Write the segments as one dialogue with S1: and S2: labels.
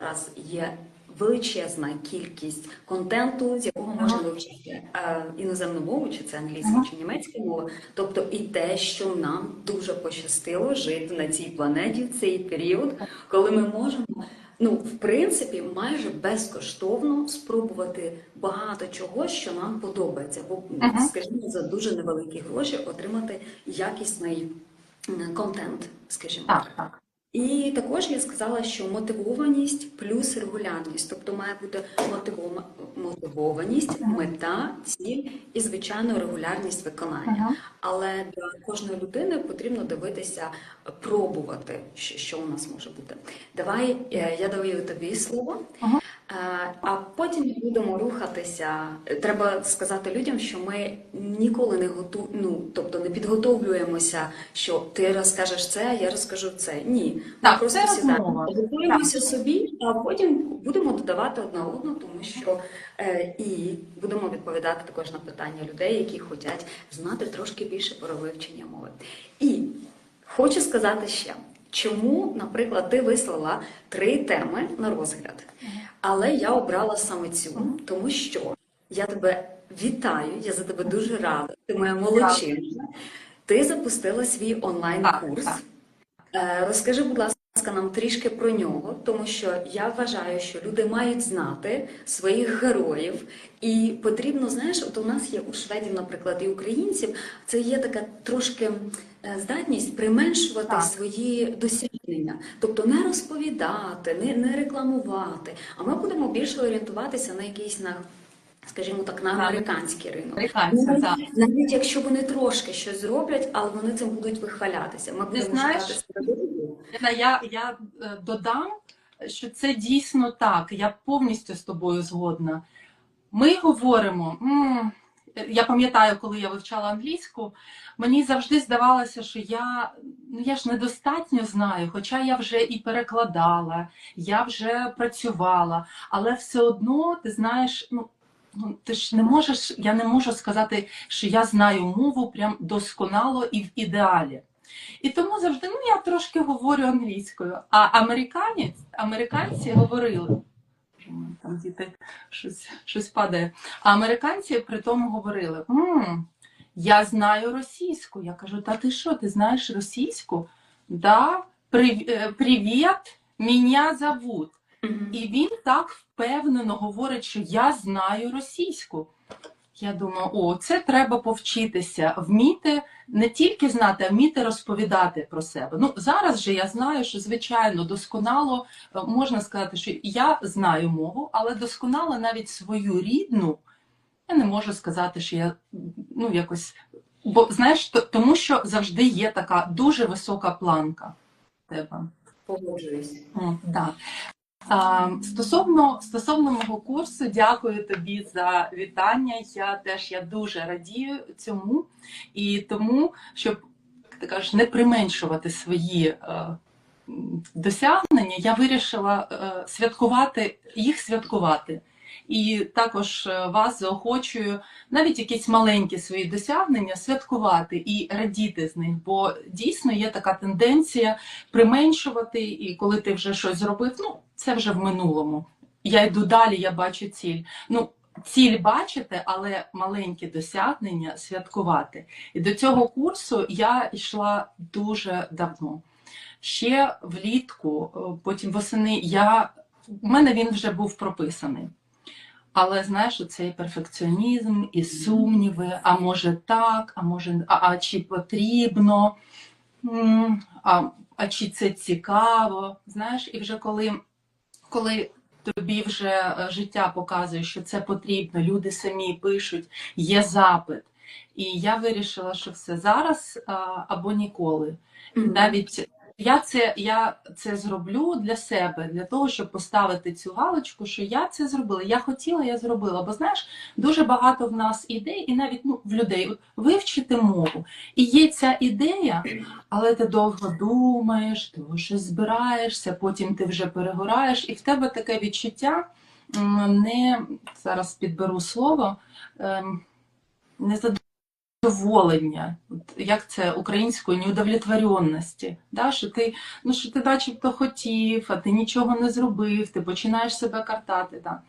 S1: Зараз є величезна кількість контенту, з якого можна вивчити е, іноземну мову, чи це англійська чи німецька мова. Тобто і те, що нам дуже пощастило жити на цій планеті в цей період, коли ми можемо. Ну, в принципі, майже безкоштовно спробувати багато чого, що нам подобається, бо
S2: Ага.
S1: скажімо, за дуже невеликі гроші отримати якісний контент, скажімо
S2: так.
S1: І також я сказала, що мотивованість плюс регулярність, тобто має бути мотивова- мотивованість, мета, ціль і звичайно регулярність виконання. Але для кожної людини потрібно дивитися, пробувати, що, що у нас може бути. Давай е, я даю тобі слово. Е, А потім ми будемо рухатися. Треба сказати людям, що ми ніколи не готу... ну, тобто не підготовлюємося, що ти розкажеш це, а я розкажу це. Ні, ми просто сідаємо, готуємося собі, а потім будемо додавати одна одну, тому що е, і будемо відповідати також на питання людей, які хочуть знати трошки більше про вивчення мови. І хочу сказати ще. Чому, наприклад, ти вислала три теми на розгляд, але я обрала саме цю, тому що я тебе вітаю, я за тебе дуже рада. Ти моя молодчина. Ти запустила свій онлайн-курс. Е, Розкажи, будь ласка, нам трішки про нього, тому що я вважаю, що люди мають знати своїх героїв, і потрібно, знаєш, от у нас є у шведів, наприклад, і українців, це є така трошки е, здатність применшувати
S2: Так.
S1: свої досягнення, тобто не розповідати, не, не рекламувати. А ми будемо більше орієнтуватися на якийсь на. Скажімо так, на американський ринок.
S2: Так.
S1: Навіть якщо вони трошки щось зроблять, але вони цим будуть вихвалятися. Ми будемо
S2: знаєш,
S1: шукати
S2: Я, я е, додам, що це дійсно так. Я повністю з тобою згодна. Ми говоримо. Я пам'ятаю, коли я вивчала англійську, мені завжди здавалося, що я, ну, я ж недостатньо знаю, хоча я вже і перекладала, я вже працювала, але все одно ти знаєш, ну, ну ти ж не можеш, я не можу сказати, що я знаю мову прям досконало і в ідеалі. І тому завжди ну я трошки говорю англійською. А американець, американці говорили. Там діти щось, щось падає. А американці при тому говорили: «М, я знаю російську. Я кажу, та ти що, ти знаєш російську? Да, е, привіт, мене зовут. І він так впевнено говорить, що я знаю російську. Я думаю, о, це треба повчитися, вміти не тільки знати, а вміти розповідати про себе. Ну зараз же я знаю, що звичайно досконало е, можна сказати, що я знаю мову, але досконало навіть свою рідну я не можу сказати, що я ну якось. Бо знаєш, то- тому що завжди є така дуже висока планка в тебе.
S1: Погоджуюсь.
S2: А, стосовно, стосовно мого курсу, дякую тобі за вітання. Я теж я дуже радію цьому і тому, щоб ти кажеш, не применшувати свої е, досягнення, я вирішила е, святкувати їх святкувати. І також е, вас заохочую навіть якісь маленькі свої досягнення святкувати і радіти з них, бо дійсно є така тенденція применшувати, і коли ти вже щось зробив, ну це вже в минулому. Я йду далі, я бачу ціль. Ну, ціль бачити, але маленькі досягнення святкувати. І до цього курсу я йшла дуже давно. Ще влітку, е, потім восени, я у мене він вже був прописаний. Але знаєш, цей перфекціонізм і сумніви, а може так, а може, а, а чи потрібно, а, а чи це цікаво? Знаєш, і вже коли, коли тобі вже е, життя показує, що це потрібно, люди самі пишуть, є запит. І я вирішила, що все зараз або ніколи. Навіть я це, я це зроблю для себе, для того, щоб поставити цю галочку, що я це зробила. Я хотіла, я зробила. Бо знаєш, дуже багато в нас ідей, і навіть ну, в людей вивчити мову. І є ця ідея, але ти довго думаєш, ти вже збираєшся, потім ти вже перегораєш, і в тебе таке відчуття не зараз підберу слово, ем, не невдоволення, як це українською неудовлетворенності, да? що ти, ну, що ти начебто хотів, а ти нічого не зробив, ти починаєш себе картати. Да?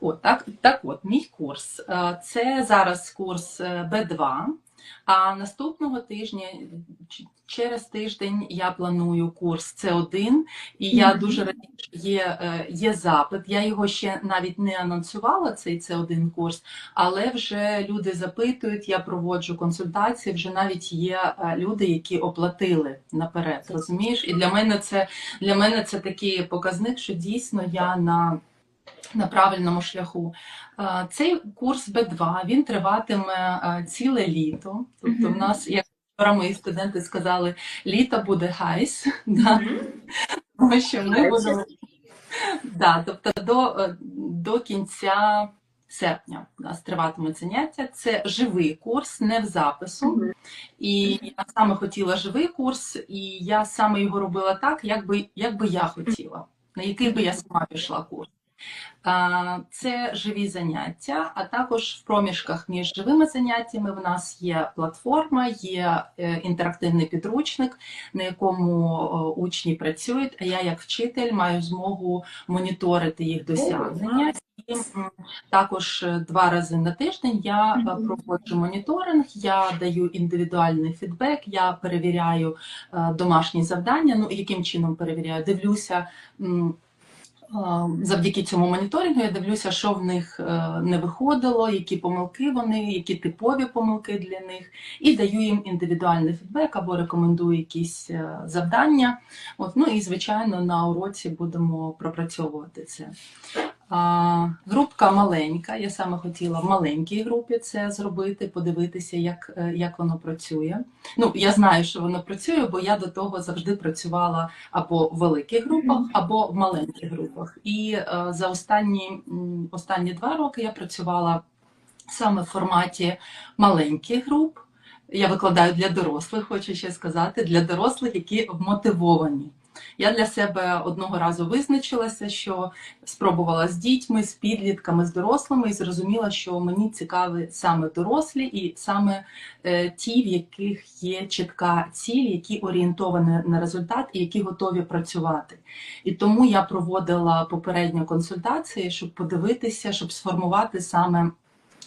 S2: От, так, так от, мій курс. е, Це зараз курс е, Б2, а наступного тижня, через тиждень, я планую курс С1, і я дуже радію, що є, е, є запит. Я його ще навіть не анонсувала, цей С1 курс, але вже люди запитують, я проводжу консультації, вже навіть є е, люди, які оплатили наперед. Розумієш? І для мене це для мене це такий показник, що дійсно я на на правильному шляху. Е, Цей курс Б2 він триватиме ціле літо. Тобто, в нас, як вчора мої студенти сказали, літо буде гайс, да? Тому що ми будемо да, тобто до, е, до кінця серпня у нас триватиме заняття. Це живий курс, не в запису. І я саме хотіла живий курс, і я саме його робила так, як би, як би я хотіла, на який би я сама пішла курс. Це живі заняття, а також в проміжках між живими заняттями в нас є платформа, є е, інтерактивний підручник, на якому учні працюють. А я, як вчитель, маю змогу моніторити їх досягнення. І також е, два рази на тиждень я е, проводжу моніторинг, я даю індивідуальний фідбек, я перевіряю домашні завдання. Ну яким чином перевіряю? Дивлюся. Завдяки цьому моніторингу я дивлюся, що в них е, не виходило, які помилки вони, які типові помилки для них, і даю їм індивідуальний фідбек або рекомендую якісь е, завдання. От, ну і звичайно на уроці будемо пропрацьовувати це. А, групка маленька. Я саме хотіла в маленькій групі це зробити, подивитися, як, е, як воно працює. Ну, я знаю, що воно працює, бо я до того завжди працювала або в великих групах, або в маленьких групах. І е, за останні, останні два роки я працювала саме в форматі маленьких груп. Я викладаю для дорослих, хочу ще сказати, для дорослих, які вмотивовані. Я для себе одного разу визначилася, що спробувала з дітьми, з підлітками, з дорослими, і зрозуміла, що мені цікаві саме дорослі і саме е, ті, в яких є чітка ціль, які орієнтовані на результат і які готові працювати. І тому я проводила попередню консультації, щоб подивитися, щоб сформувати саме.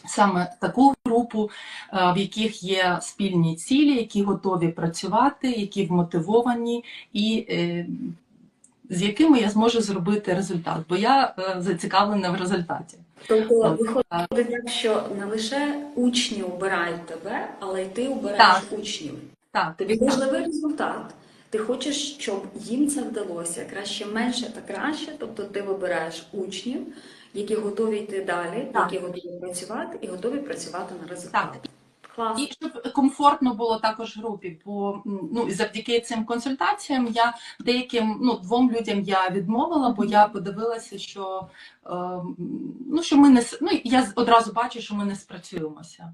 S2: Саме таку групу, е, в яких є спільні цілі, які готові працювати, які вмотивовані, і е, з якими я зможу зробити результат, бо я е, зацікавлена в результаті.
S1: Тобто виходить так, що не лише учні обирають тебе, але й ти обираєш
S2: Так.
S1: учнів.
S2: Так,
S1: Тобі
S2: так.
S1: важливий результат. Ти хочеш, щоб їм це вдалося. Краще менше та краще. Тобто ти вибираєш учнів, які готові йти далі,
S2: Так.
S1: які готові працювати і готові працювати на результат. Клас.
S2: І щоб комфортно було також групі, бо ну і завдяки цим консультаціям я деяким ну двом людям я відмовила, бо я подивилася, що е, ну що ми не ну я одразу бачу, що ми не спрацюємося.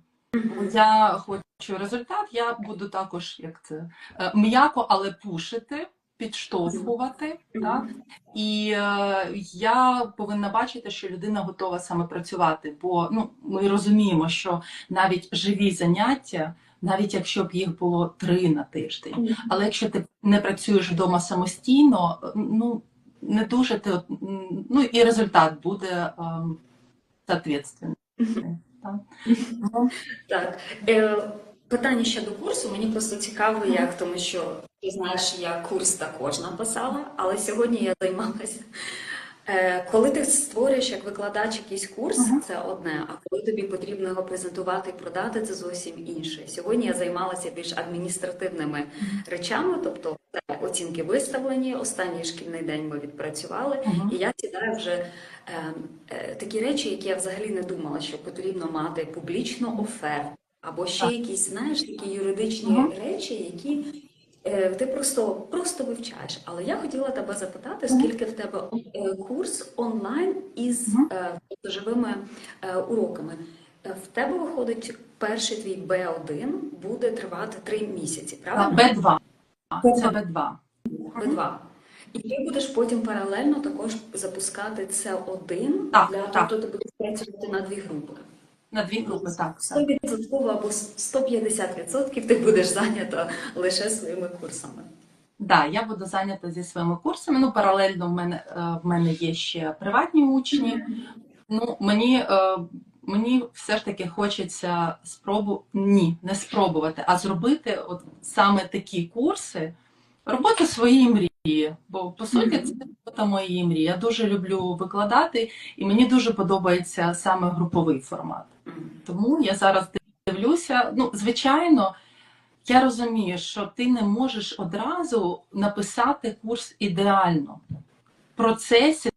S2: Я хочу результат, я буду також як це е, м'яко, але пушити, підштовхувати. Так? І е, я повинна бачити, що людина готова саме працювати, бо ну, ми розуміємо, що навіть живі заняття, навіть якщо б їх було три на тиждень, але якщо ти не працюєш вдома самостійно, е, ну не дуже ти ну і результат буде ем. Так? Ну,
S1: Так. Питання щодо курсу мені просто цікаво, як тому що ти знаєш, я курс також написала, але сьогодні я займалася. Е, коли ти створюєш як викладач якийсь курс,
S2: Мгм.
S1: це одне, а коли тобі потрібно його презентувати і продати, це зовсім інше. Сьогодні я займалася більш адміністративними речами, тобто оцінки виставлені, останній шкільний день ми відпрацювали,
S2: Мгм.
S1: і я сідаю вже е, е, такі речі, які я взагалі не думала, що потрібно мати публічну оферту, або ще якісь, знаєш, такі юридичні
S2: Мгм.
S1: речі, які е, ти просто, просто вивчаєш. Але я хотіла тебе запитати, скільки в тебе е, курс онлайн із е, живими е, уроками. Е, В тебе виходить перший твій Б1 буде тривати три місяці, правильно?
S2: Б2. Це Б2.
S1: Б2. І ти будеш потім паралельно також запускати це один
S2: Так,
S1: для
S2: так.
S1: тобто ти будеш працювати на дві групи.
S2: На дві групи, так. так.
S1: 100% або 150% ти будеш зайнята лише своїми курсами.
S2: Да, я буду зайнята зі своїми курсами. Ну, паралельно в мене е, в мене є ще приватні учні. Ну, мені, е, мені все ж таки хочеться спробу... ні, не спробувати, а зробити от саме такі курси, роботу своєї мрії. Бо по суті, це робота моєї мрії. Я дуже люблю викладати, і мені дуже подобається саме груповий формат. Тому я зараз дивлюся. Ну, звичайно, я розумію, що ти не можеш одразу написати курс ідеально. В процесі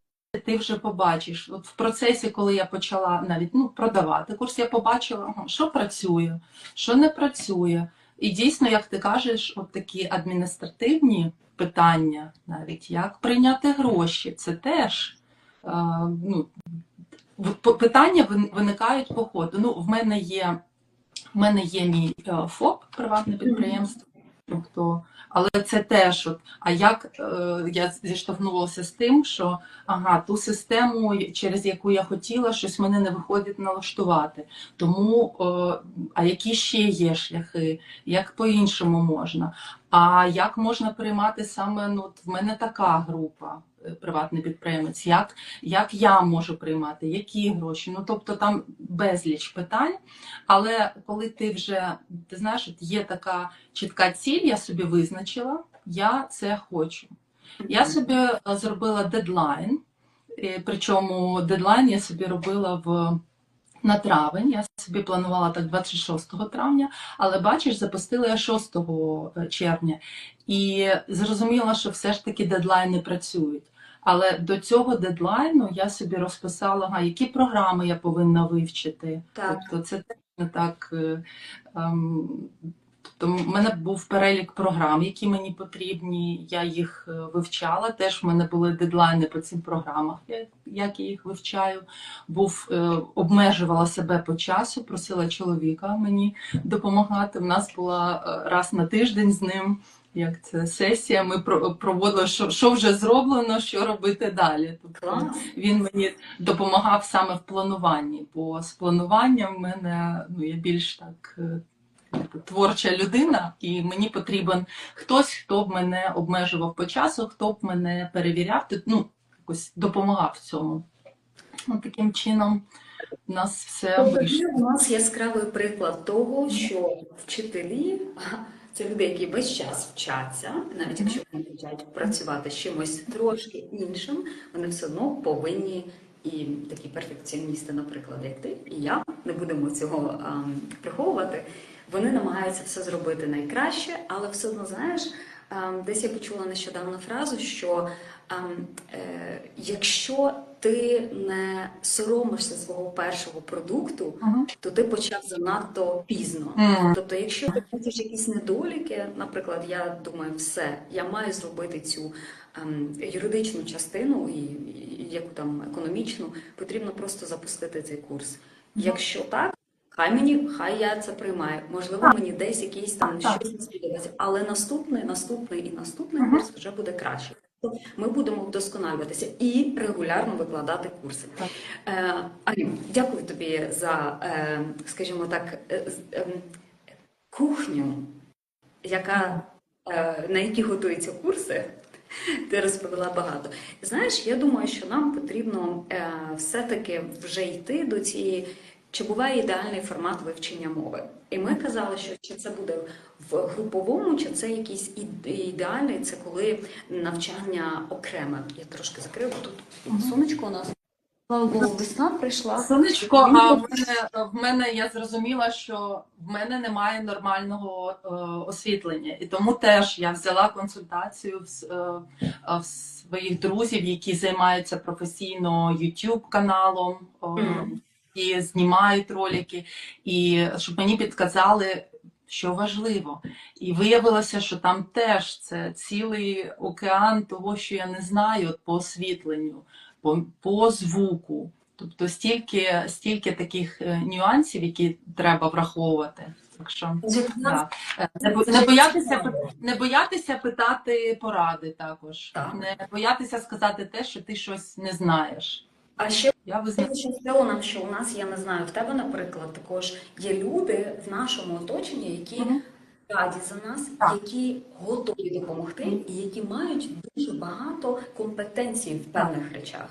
S2: ти вже побачиш. От в процесі, коли я почала навіть ну, продавати курс, я побачила, що працює, що не працює. І дійсно, як ти кажеш, от такі адміністративні питання, навіть як прийняти гроші, це теж. е, ну, питання вин- виникають по ходу. Ну, в мене є, в мене є мій е, ФОП, приватне підприємство. Тобто, але це теж, от, а як е, я зіштовхнулася з тим, що ага, ту систему, через яку я хотіла, щось мене не виходить налаштувати. Тому, е, а які ще є шляхи, як по-іншому можна? А як можна приймати саме ну, от в мене така група, приватний підприємець, як як я можу приймати, які гроші. Ну тобто там безліч питань. Але коли ти вже ти знаєш, є така чітка ціль, я собі визначила, я це хочу. Я собі е, зробила дедлайн, е, причому дедлайн я собі робила в. На травень я собі планувала так 26 травня, але бачиш, запустила я 6 червня і зрозуміла, що все ж таки дедлайни працюють. Але до цього дедлайну я собі розписала, ага, які програми я повинна вивчити.
S1: Так.
S2: Тобто це не так. е, ем, Тобто в мене був перелік програм, які мені потрібні. Я їх е, вивчала. Теж в мене були дедлайни по цим програмах, як, я їх вивчаю. Був е, обмежувала себе по часу, просила чоловіка мені допомагати. У нас була раз на тиждень з ним. Як це сесія, ми про- проводили, що, що вже зроблено, що робити далі. Тобто він мені допомагав саме в плануванні, бо з плануванням в мене ну я більш так е, творча людина, і мені потрібен хтось, хто б мене обмежував по часу, хто б мене перевіряв, ну якось допомагав в цьому. Ну, таким чином у нас все
S1: Тобто
S2: вийшло.
S1: у нас яскравий приклад того, що вчителі це люди, які весь час вчаться, навіть якщо вони хочуть працювати з чимось трошки іншим, вони все одно повинні. І такі перфекціоністи, наприклад, як ти і я, не будемо цього ем, приховувати. Вони намагаються все зробити найкраще, але все одно знаєш, ем, десь я почула нещодавно фразу, що ем, е, якщо ти не соромишся свого першого продукту,
S2: Мгм.
S1: то ти почав занадто пізно.
S2: Мгм.
S1: Тобто, якщо ти бачиш якісь недоліки, наприклад, я думаю, все, я маю зробити цю ем, юридичну частину і, і яку там економічну, потрібно просто запустити цей курс. Якщо так. Хай мені, хай я це приймаю. Можливо, мені десь якийсь там щось не сподобається, але наступний, наступний і наступний курс вже буде краще. Ми будемо вдосконалюватися і регулярно викладати курси. Е, Арім, дякую тобі за, е, скажімо так, е, кухню, яка, на якій готуються курси. Ти розповіла багато. Знаєш, я думаю, що нам потрібно все-таки вже йти до цієї, чи буває ідеальний формат вивчення мови. І ми казали, що чи це буде в груповому, чи це якийсь ідеальний, це коли навчання окреме. Я трошки закрила тут сонечко у нас. Слава Богу, весна прийшла.
S2: Сонечко, а в мене, в мене я зрозуміла, що в мене немає нормального е, освітлення, і тому теж я взяла консультацію в, е, в своїх друзів, які займаються професійно YouTube каналом е. І знімають ролики, і щоб мені підказали. Що важливо, і виявилося, що там теж це цілий океан того, що я не знаю от по освітленню по, по звуку. Тобто стільки, стільки таких е, нюансів, які треба враховувати. Так що да. Не, не, боятися, не боятися питати поради також.
S1: Так.
S2: Не боятися сказати те, що ти щось не знаєш.
S1: А ще
S2: Я визнаю.
S1: нам, що у нас, я не знаю, в тебе, наприклад, також є люди в нашому оточенні, які
S2: Мгм.
S1: раді за нас,
S2: Так.
S1: які готові допомогти, і які мають дуже багато компетенцій в певних речах.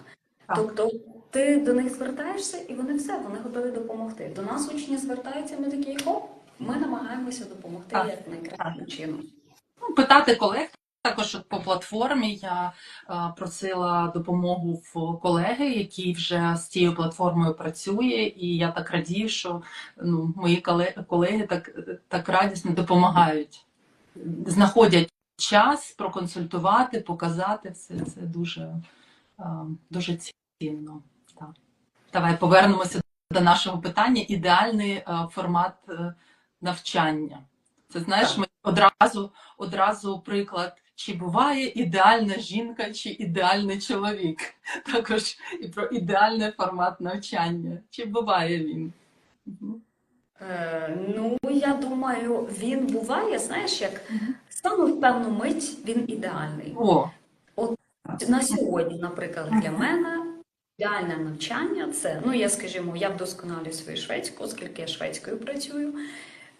S2: Так.
S1: Тобто ти до них звертаєшся, і вони все, вони готові допомогти. До нас учні звертаються, ми такі хоп, ми намагаємося допомогти як найкращим чином.
S2: Ну, питати колег. Також по платформі я е, просила допомогу в колеги, які вже з цією платформою працює, і я так радію, що ну, мої колеги так, так радісно допомагають, знаходять час проконсультувати, показати все це дуже, е, дуже цінно. Так. Давай повернемося до нашого питання. Ідеальний е, формат навчання. Це знаєш, ми одразу, одразу приклад, чи буває ідеальна жінка, чи ідеальний чоловік. Також і про ідеальний формат навчання. Чи буває він?
S1: Е, ну, я думаю, він буває, знаєш, як саме в певну мить він ідеальний.
S2: О,
S1: На сьогодні, наприклад, для мене ідеальне навчання це, ну я скажімо, я вдосконалюю свою шведську, оскільки я шведською працюю.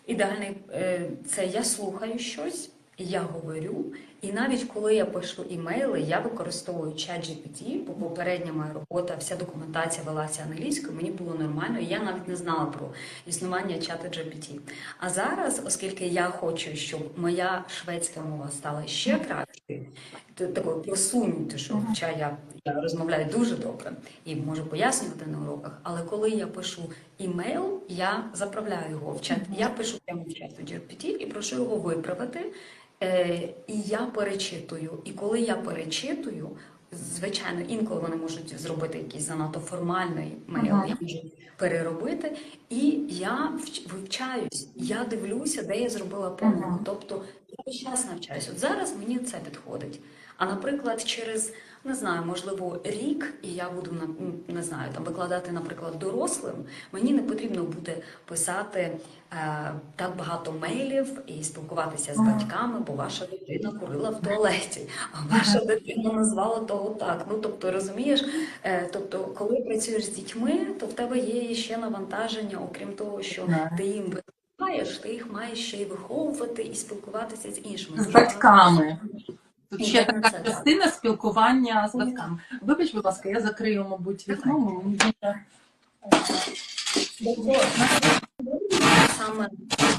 S1: Ідеальний е, це я слухаю щось, я говорю, і навіть коли я пишу імейли, я використовую чат GPT, бо попередня моя робота, вся документація велася англійською, мені було нормально, і я навіть не знала про існування чату GPT. А зараз, оскільки я хочу, щоб моя шведська мова стала ще кращою, то такою просунутою, що хоча я, я розмовляю дуже добре і можу пояснювати на уроках, але коли я пишу імейл, я заправляю його в чат. Я пишу прямо в чат GPT і прошу його виправити. Е, і я перечитую. І коли я перечитую, звичайно, інколи вони можуть зробити якийсь занадто формальний мейл,
S2: Ага.
S1: я можу переробити, і я вч- вивчаюсь. Я дивлюся, де я зробила помилку.
S2: Ага.
S1: Тобто я весь час навчаюсь. От зараз мені це підходить. А наприклад, через не знаю, можливо, рік, і я буду не знаю, там викладати, наприклад, дорослим. Мені не потрібно буде писати е, так багато мейлів і спілкуватися з батьками, бо ваша дитина курила в туалеті, а ваша дитина назвала того так. Ну тобто, розумієш, е, тобто, коли працюєш з дітьми, то в тебе є ще навантаження, окрім того, що ти їм ти їх маєш ще й виховувати і спілкуватися з іншими
S2: з батьками. Тут ще така частина спілкування з батьками. Вибач, будь ласка, я закрию, мабуть, вікно, мені дуже
S1: Тобто, саме,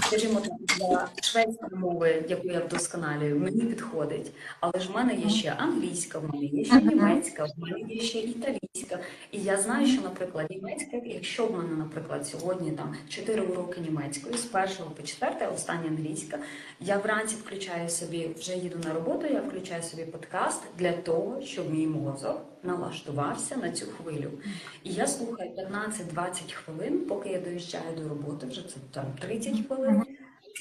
S1: скажімо так, для шведської мови, яку я вдосконалюю, мені підходить. Але ж в мене є ще англійська, в мене є ще німецька, в мене є ще італійська. І я знаю, що, наприклад, німецька, якщо в мене, наприклад, сьогодні там 4 уроки німецької, з першого по четверте, остання англійська, я вранці включаю собі, вже їду на роботу, я включаю собі подкаст для того, щоб мій мозок налаштувався на цю хвилю. І я слухаю 15-20 хвилин, поки я доїжджаю до роботи, вже це там 30 хвилин.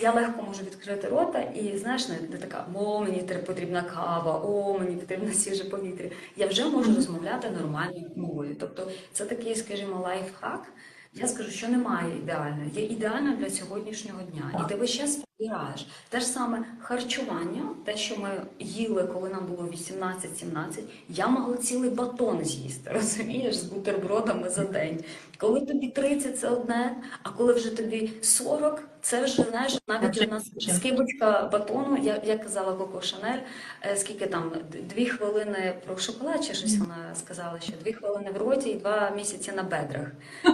S1: Я легко можу відкрити рота і знаєш, не, не така, о, мені потрібна кава, о, мені потрібно свіже повітря. Я вже можу розмовляти нормальною мовою. Тобто це такий, скажімо, лайфхак. Я скажу, що немає ідеального. Є ідеально для сьогоднішнього дня. І ти весь час підбираєш. Те ж саме харчування, те, що ми їли, коли нам було 18-17, я могла цілий батон з'їсти, розумієш, з бутербродами за день. Коли тобі 30 це одне, а коли вже тобі 40, це вже знаєш, навіть у нас скибочка батону, я, я казала Коко Шанель, е, скільки там дві хвилини про шоколад, чи щось вона сказала, що дві хвилини в роті і два місяці на бедрах.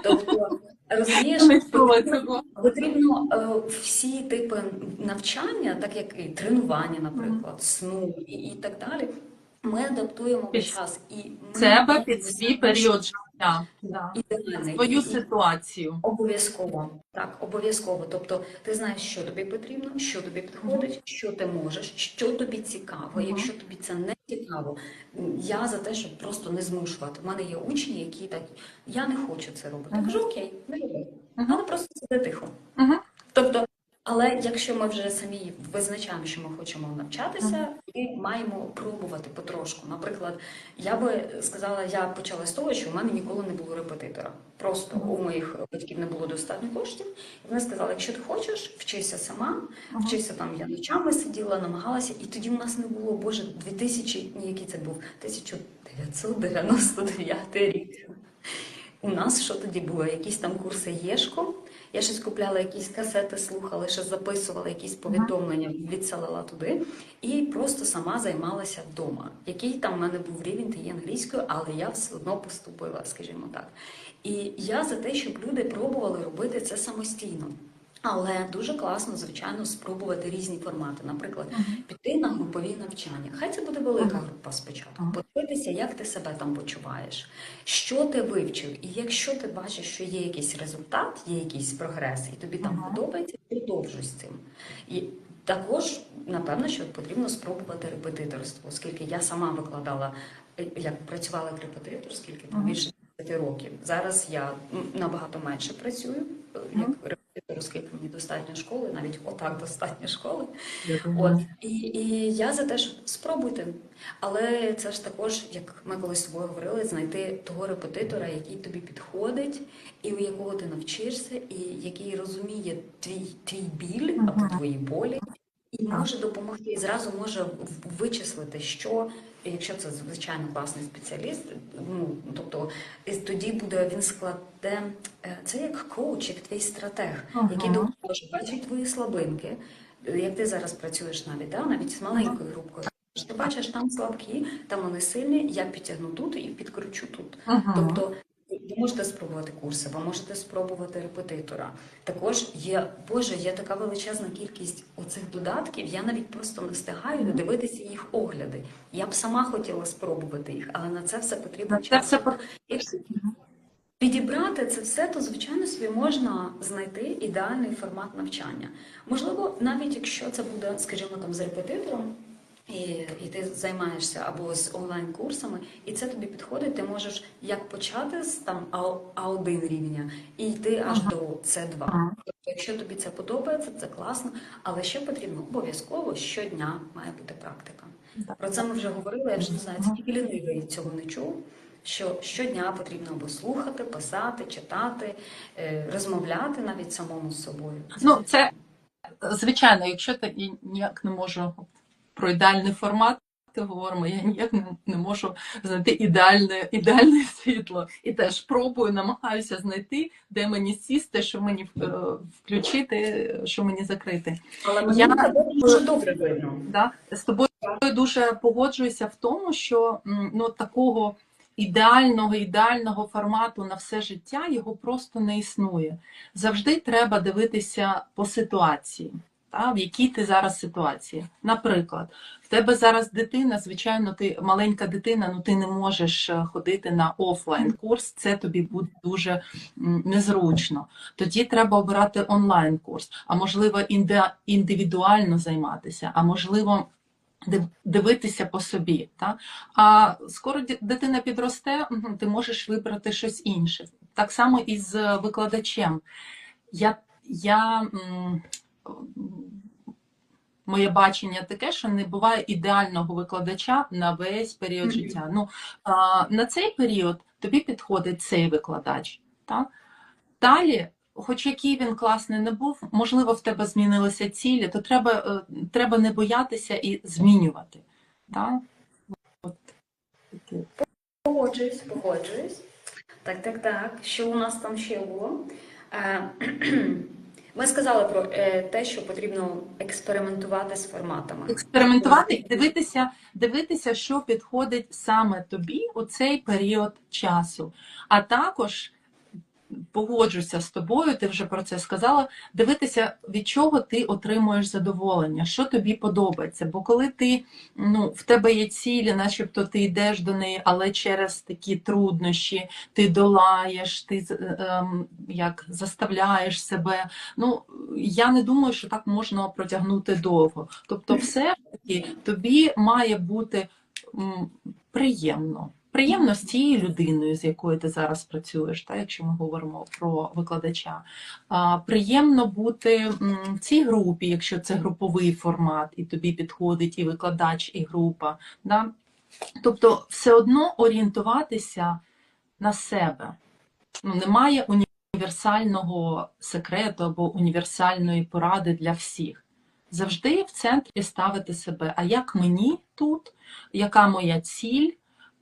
S1: Тобто, розумієш,
S2: цього.
S1: Потрібно е, всі типи навчання, так як і тренування, наприклад, сну і, і так далі. Ми адаптуємо
S2: Під
S1: під час і ми
S2: Себе під свій період життя. Да.
S1: ідеальний.
S2: Свою ситуацію.
S1: Обов'язково, так, обов'язково. Тобто ти знаєш, що тобі потрібно, що тобі підходить, що ти можеш, що тобі цікаво.
S2: Мгм.
S1: Якщо тобі це не цікаво, я за те, щоб просто не змушувати. У мене є учні, які так, я не хочу це робити. Я
S2: Мгм.
S1: кажу, окей, не роби.
S2: Мгм.
S1: Але просто сиди тихо.
S2: Мгм.
S1: Тобто, але якщо ми вже самі визначаємо, що ми хочемо навчатися, ми маємо пробувати потрошку. Наприклад, я би сказала, я почала з того, що в мене ніколи не було репетитора. Просто у моїх батьків не було достатньо коштів. І вони сказали, якщо ти хочеш, вчися сама,
S2: Ага.
S1: вчися там. Я ночами сиділа, намагалася, і тоді у нас не було, боже, 2000, ні, який це був 1999 рік. у нас що тоді було? Якісь там курси Єшко. Я щось купляла якісь касети, слухала, ще записувала, якісь повідомлення, відсилала туди і просто сама займалася вдома. Який там в мене був рівень тієї англійської, але я все одно поступила, скажімо так. І я за те, щоб люди пробували робити це самостійно. Але дуже класно, звичайно, спробувати різні формати. Наприклад, піти на групові навчання. Хай це буде велика група спочатку. Подивитися, як ти себе там почуваєш, що ти вивчив. І якщо ти бачиш, що є якийсь результат, є якийсь прогрес, і тобі там подобається, продовжуй з цим. І також, напевно, що потрібно спробувати репетиторство, оскільки я сама викладала, е, як працювала як репетитор, скільки там більше 10 років. Зараз я набагато менше працюю як репетитор, оскільки мені достатньо школи, навіть отак достатньо школи. От і, і я за те, що спробуйте. Але це ж також, як ми колись з тобою говорили, знайти того репетитора, який тобі підходить, і у якого ти навчишся, і який розуміє твій твій біль або твої болі, і може допомогти, і зразу може вичислити, що якщо це звичайно класний спеціаліст, ну тобто тоді буде він складе е, це як коуч, як твій стратег,
S2: Ага.
S1: який допоможе бачить твої слабинки. Як ти зараз працюєш навіть, да? навіть з маленькою групкою. Ти бачиш, там слабкі, там вони сильні, я підтягну тут і підкручу тут.
S2: Мгм.
S1: Тобто ви можете спробувати курси, ви можете спробувати репетитора. Також є, Боже, є така величезна кількість оцих додатків, я навіть просто не встигаю дивитися їх огляди. Я б сама хотіла спробувати їх, але на це все потрібно час. Якщо підібрати це все, то звичайно собі можна знайти ідеальний формат навчання. Можливо, навіть якщо це буде, скажімо, там з репетитором. І, і ти займаєшся або з онлайн-курсами, і це тобі підходить. Ти можеш як почати з там А- А1 рівня і йти аж
S2: Ага.
S1: до С2.
S2: Ага.
S1: Тобто, якщо тобі це подобається, це класно. Але ще потрібно обов'язково щодня має бути практика.
S2: Так.
S1: Про це ми вже говорили. Я вже не знаю, скільки лінивий цього не чув. Що щодня потрібно або слухати, писати, читати, е, розмовляти навіть самому з собою.
S2: Ну, це звичайно, якщо ти ніяк не можу про ідеальний формат. Говоримо, я ніяк не, можу знайти ідеальне, ідеальне світло. І теж пробую, намагаюся знайти, де мені сісти, що мені е, включити, що мені закрити.
S1: Але мені
S2: Я-
S1: дуже добре видно.
S2: Да? З тобою дуже погоджуюся в тому, що ну, такого ідеального, ідеального формату на все життя його просто не існує. Завжди треба дивитися по ситуації. Та, в якій ти зараз ситуації. Наприклад, в тебе зараз дитина, звичайно, ти маленька дитина, ну ти не можеш е, ходити на офлайн курс, це тобі буде дуже незручно. Тоді треба обирати онлайн курс, а можливо, індивідуально займатися, а можливо, дивитися по собі. Та? А скоро дитина підросте, ти можеш вибрати щось інше. Так само і з викладачем. Я, я, моє бачення таке, що не буває ідеального викладача на весь період
S1: Мгм.
S2: життя. Ну, а, на цей період тобі підходить цей викладач. Так? Далі, хоч який він класний не був, можливо, в тебе змінилися цілі, то треба, е, треба не боятися і змінювати. Так? От.
S1: Погоджуюсь, погоджуюсь. Так, так, так. Що у нас там ще було? Ми сказали про е, те, що потрібно експериментувати з форматами.
S2: Експериментувати і дивитися, дивитися, що підходить саме тобі у цей період часу. А також погоджуся з тобою, ти вже про це сказала. Дивитися, від чого ти отримуєш задоволення, що тобі подобається. Бо коли ти ну, в тебе є цілі, начебто ти йдеш до неї, але через такі труднощі ти долаєш, ти ем, як заставляєш себе. Ну я не думаю, що так можна протягнути довго. Тобто, все ж таки тобі має бути приємно. Приємно з тією людиною, з якою ти зараз працюєш, та, якщо ми говоримо про викладача. Приємно бути в цій групі, якщо це груповий формат, і тобі підходить і викладач, і група. Да? Тобто, все одно орієнтуватися на себе. Ну, немає універсального секрету або універсальної поради для всіх. Завжди в центрі ставити себе, а як мені тут, яка моя ціль,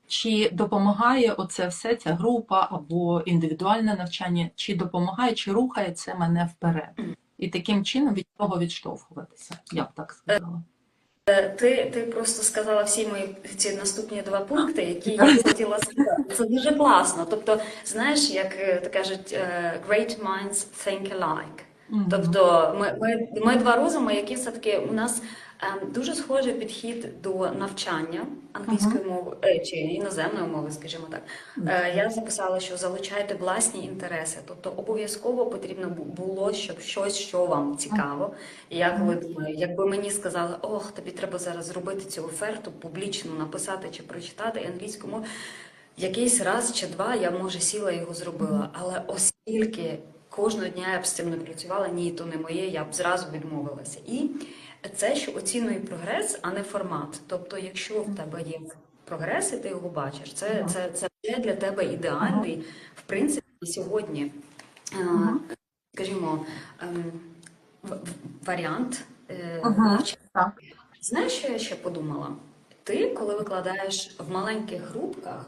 S2: Чи допомагає оце все, ця група або індивідуальне навчання, чи допомагає, чи рухає це мене вперед? І таким чином від того відштовхуватися, я б так сказала.
S1: Е, Ти, ти просто сказала всі мої ці наступні два пункти, які я хотіла сказати. Це дуже класно. Тобто, знаєш, як е, кажуть, е, great minds think alike. Тобто ми, ми, ми два розуми, які все-таки у нас ем, дуже схожий підхід до навчання англійської мови е, чи іноземної мови, скажімо так. Е, я записала, що залучайте власні інтереси. Тобто обов'язково потрібно було, щоб щось, що вам цікаво. І я коли думаю, якби мені сказали, ох, тобі треба зараз зробити цю оферту, публічно написати чи прочитати англійську мову. Якийсь раз чи два я може сіла його зробила, але оскільки кожного дня я б з цим не працювала, ні, то не моє, я б зразу відмовилася. І це, що оцінює прогрес, а не формат. Тобто, якщо в тебе є прогрес, і ти його бачиш, це, це, це вже для тебе ідеальний, в принципі, сьогодні, е, скажімо, ем, варіант е, навчання. Знаєш, що я ще подумала? Ти, коли викладаєш в маленьких групках,